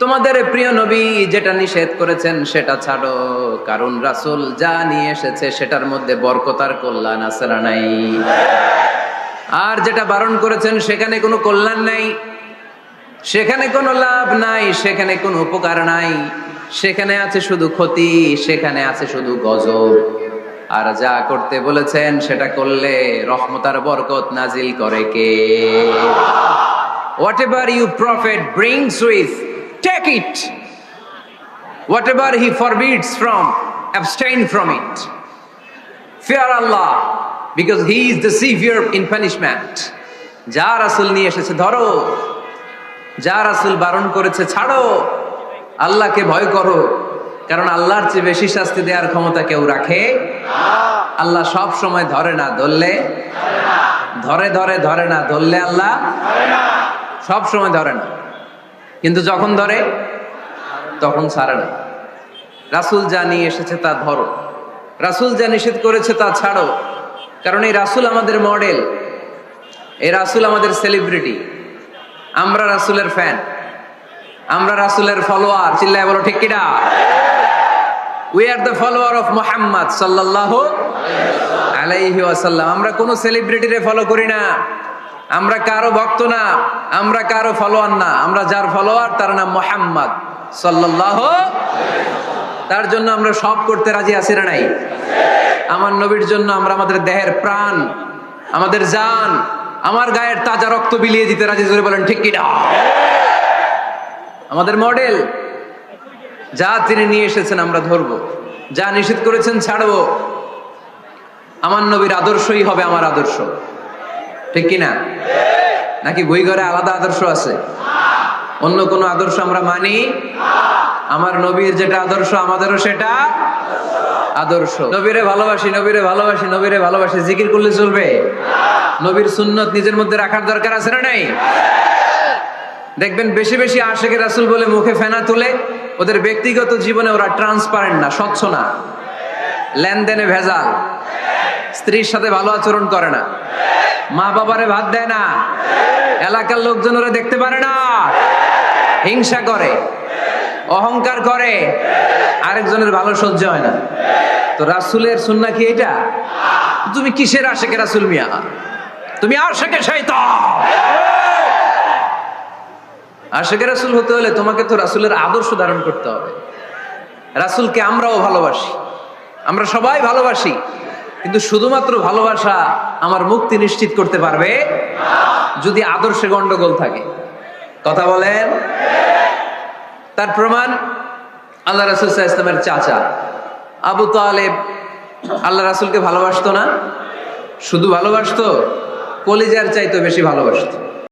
তোমাদের প্রিয় নবী যেটা নিষেধ করেছেন সেটা ছাড়ো। কারণ রাসুল যা নিয়ে এসেছে সেটার মধ্যে বরকতার কল্যাণ আছে না নাই? আর যেটা বারণ করেছেন সেখানে কোনো কল্যাণ নাই, সেখানে কোনো লাভ নাই, সেখানে কোনো উপকার নাই। সেখানে আছে শুধু ক্ষতি, সেখানে আছে শুধু গজব। আর যা করতে বলেছেন সেটা করলে রহমতার বরকত নাজিল করে কে? Whatever you prophet brings with take it. Whatever he forbids from, abstain from it. Fear allah, because he is the severe in punishment. যা রাসূল নিয়ে এসেছে ধরো। যা রাসূল বারণ করেছে ছাড়ো। আল্লাহকে ভয় করো। কারণ আল্লাহর চেয়ে বেশি শাস্তি দেওয়ার ক্ষমতা কেউ রাখে। আল্লাহ সব সময় ধরে না ধরলে। ধরে ধরে ধরে না ধরলে আল্লাহ সব সময় ধরে না। কিন্তু যখন ধরে, তখন ছাড়ে না। রাসূল যা নিয়ে এসেছে তা ধরো। রাসূল যা নিষেধ করেছে তা ছাড়ো। কারণ এই রাসূল আমাদের মডেল। এই রাসূল আমাদের সেলিব্রিটি। আমরা রাসূলের ফ্যান। আমরা রাসূলের ফলোয়ার। চিল্লায় বলো, ঠিক কিনা? We are the follower of Muhammad সাল্লাল্লাহু আলাইহি ওয়াসাল্লাম। আমরা কোনো সেলিব্রিটিরে ফলো করি না। আমরা কারও ভক্ত না, আমরা কারও ফলোয়ার না, আমরা যার ফলোয়ার তার নাম মোহাম্মদ সাল্লাল্লাহু তার জন্য আমরা সব করতে রাজি আছি না নাই? আমার নবীর জন্য আমরা আমাদের দেহের প্রাণ, আমাদের জান, আমার গায়ের তাজা রক্ত বিলিয়ে দিতে রাজি, জোরে বলেন ঠিক কিনা? আমাদের মডেল, যা তিনি নিয়ে এসেছেন আমরা ধরবো, যা নিষেধ করেছেন ছাড়বো। আমার নবীর আদর্শই হবে আমার আদর্শ। ঠিক কিনা? নাকি বই ঘরে আলাদা আদর্শ আছে? অন্য কোনো আদর্শ আমরা মানি? আমার নবীর যেটা আদর্শ, আমাদেরও সেটা আদর্শ। নবীরে ভালোবাসি নবীরে ভালোবাসি নবীরে ভালোবাসি। জিকির করলে চলবে? নবীর সুন্নত নিজের মধ্যে রাখার দরকার আছে না নাই? দেখবেন বেশি বেশি আশেকে রাসুল বলে মুখে ফেনা তুলে, ওদের ব্যক্তিগত জীবনে ওরা ট্রান্সপারেন্ট না, স্বচ্ছ না। লেনদেনে ভেজাল। স্ত্রীর সাথে ভালো আচরণ করে না। মা বাবারে ভাত দেয় না। এলাকার লোকজন ওরা দেখতে পারে না। হিংসা করে, অহংকার করে, আরেকজনের ভালো সহ্য হয় না। তো রাসুলের সুন্না কি এটা তুমি কিসের আশেকে রাসুল মিয়া? তুমি আশেকে শৈতান আশেকে রাসুল হতে হলে তোমাকে তো রাসুলের আদর্শ ধারণ করতে হবে। রাসুলকে আমরাও ভালোবাসি। আমরা সবাই ভালোবাসি। কিন্তু শুধুমাত্র ভালোবাসা আমার মুক্তি নিশ্চিত করতে পারবে যদি আদর্শে গন্ডগোল থাকে। কথা বলেন? তার প্রমাণ আল্লাহ রাসুল ইসলামের চাচা। আবু তালেব আল্লাহ রাসুলকে ভালোবাসতো না? শুধু ভালোবাসতো? কলিজার চাইতো বেশি ভালোবাসতো।